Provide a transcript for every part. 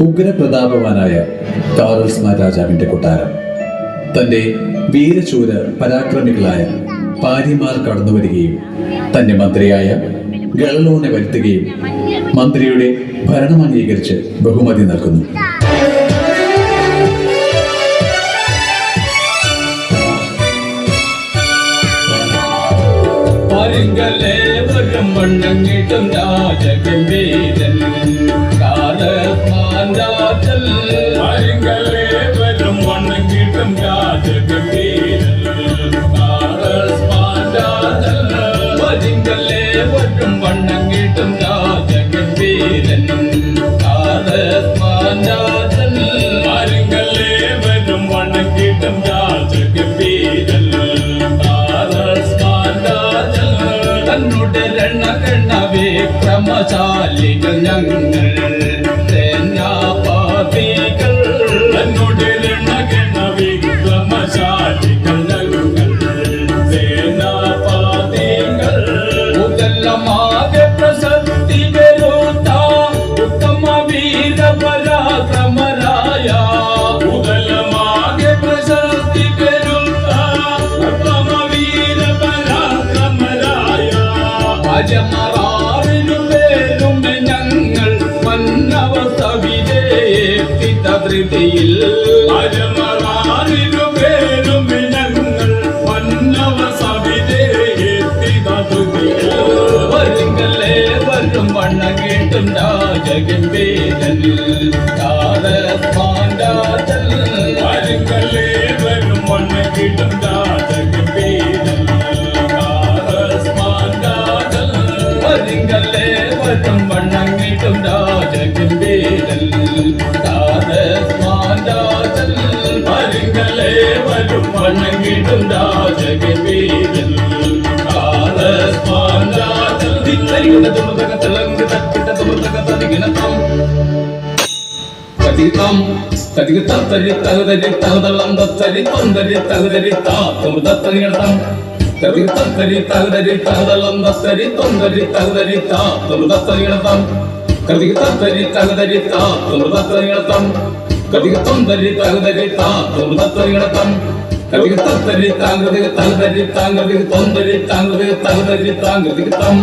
ഉഗ്രപ്രതാപവാനായ കാറോസ്മ രാജാവിന്റെ കൊട്ടാരം. തന്റെ വീരചൂര പരാക്രമികളായ പാരിമാർ കടന്നു വരികയും തന്റെ മന്ത്രിയായ ഗളലോനെ വരുത്തുകയും മന്ത്രിയുടെ ഭരണം അംഗീകരിച്ച് ബഹുമതി നൽകുന്നു. തന്നുടെ രണകണ്ണ വിക്രമശാലികൾ ഞങ്ങൾ വീര പരാക്രമരായ മുതലമാകെ പ്രശസ്തി പെരുത്ത ഉത്തമ വീര പരാക്രമരായ അജമറാറിനു പേരും ഞങ്ങൾ മന്നവസ്ഥ വിജയെത്തിത്ത ധൃതിയിൽ അജമറാറിനു പേരും ഞങ്ങൾ വന്നവ സവിതേ എത്തിതതുതിയോ വരുങ്കല്ലേ വരും വണ്ണ കേട്ടും രാജഗംഭീരൻ കാലസ്മാൻഡാതൽ വരുങ്കല്ലേ വരും വണ്ണ കിട്ടും രാജഗംഭീരൻ കാലസ്മാൻഡാതൽ വരുങ്കല്ലേ വരും വണ്ണം കേട്ടും രാജഗംഭീരൻ കാലസ്മാൻഡാതൽ വരുങ്കല്ലേ വരും தினத்தும் கதிகம் கதிக தத்தரி தகுதரி தகுதலம் தத்தரி தொந்தரி தகுதரி தாத்தம் தத்தரிடம் கதிக தத்தரி தகுதரி தகுதலம் தத்தரி தொந்தரி தகுதரி தாத்தம் தத்தரிடம் கதிக தத்தரி தகுதரி தாத்தம் தத்தரிடம் கதிக தொந்தரி தகுதரி தாத்தம் தத்தரிடம் கதிக தத்தரி தாங்கிறதுக்கு தகுதரி தாங்கிறதுக்கு தொந்தரி தாங்கிறதுக்கு தகுதரி தாங்கிறதுக்கு தம்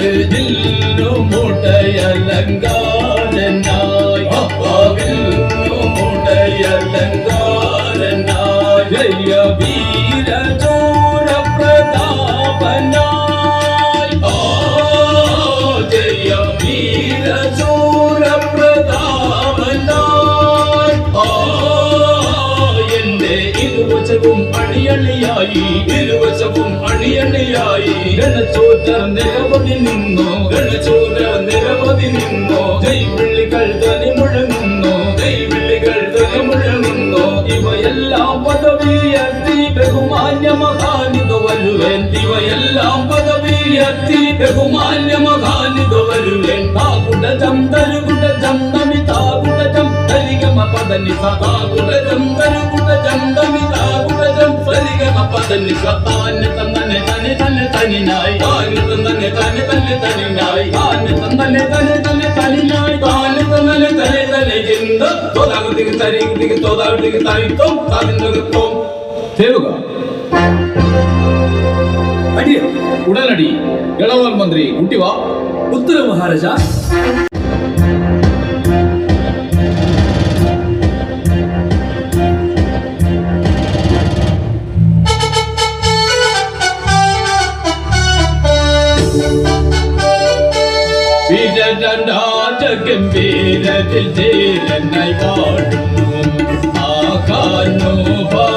കതിർ മുടയലങ്കാരനായി അണിയണിയായി ഇരുവശവും അണിയണിയായി. ഗണചോദർ നിരവധി നിന്നോ ഗണചോദർ നിരവധി നിന്നോ. ജൈവിളികൾ തനി മുഴങ്ങുന്നു ജൈവിളികൾ തനി മുഴങ്ങുന്നു. ഇവയെല്ലാം പദവിയർത്തി ബഹുമാന്യ മഹാനിത വരുവേൻ ഇവയെല്ലാം പദവിയർത്തി ബഹുമാന്യ മഹാനിത വരുവേൻ താകുടജം താകുട ചം തരികമ പദനി சரி கப்பா தண்ணி கப்பா அண்ணு தந்தனே தனி தன்னை தனி நாய். அண்ணு தந்தனே தனி தன்னை தனி நாய். அண்ணு தந்தனே தனி தன்னை தனி நாய். அண்ணு தந்தனே தனி தனி கிந்த தோதாகுதிக்கு தனி குதிக்கு தோதாகுதிக்கு தனித்தோம் தனிந்தோம் உடனடி இளவல் மந்திரி குட்டிவா உத்தர மகாராஜா. ധീരനായി പാടും ആകാനോ ഭാവൽ വീരരാജഗംഭീര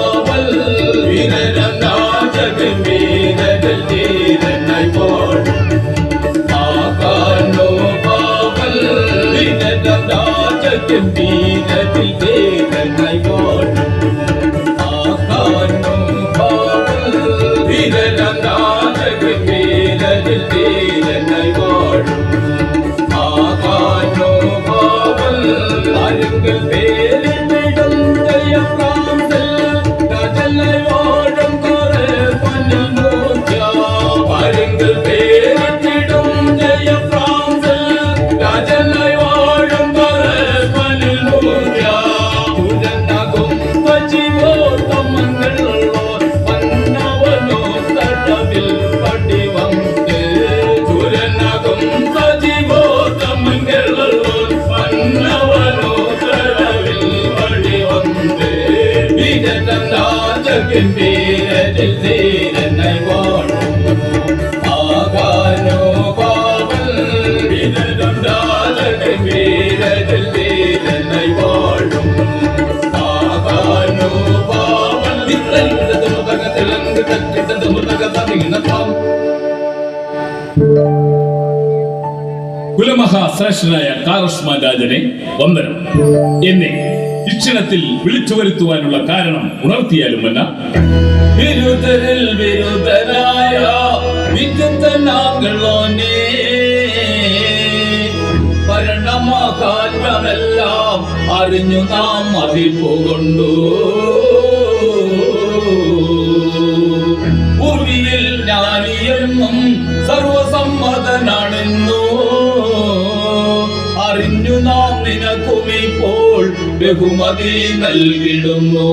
രാജഗംഭീരത്തിൽ ധീരനായി വാഴും ആകാനോ പാവൽ വിജയം രാജഗംഭീരത്തിൽ ധീരനായി വാഴും ആകാനോ പാവൽ ഇത്തരികിടത് മുതകത്തിലങ്ക് തട്ടിട്ടത് മുതക തമിഴ്നത്താം കുലമഹാശ്രേഷ്ഠനായ കാറസ്മാൻ രാജനെ വന്ദനം. എന്നെ ഇക്ഷണത്തിൽ വിളിച്ചു വരുത്തുവാനുള്ള കാരണം ഉണർത്തിയാലും വന്ന വിരുദ്ധരിൽ അറിഞ്ഞു നാം അറിവുകൊണ്ടു നിനക്കുമിപ്പോൾ ബഹുമതി നൽകിടുന്നു.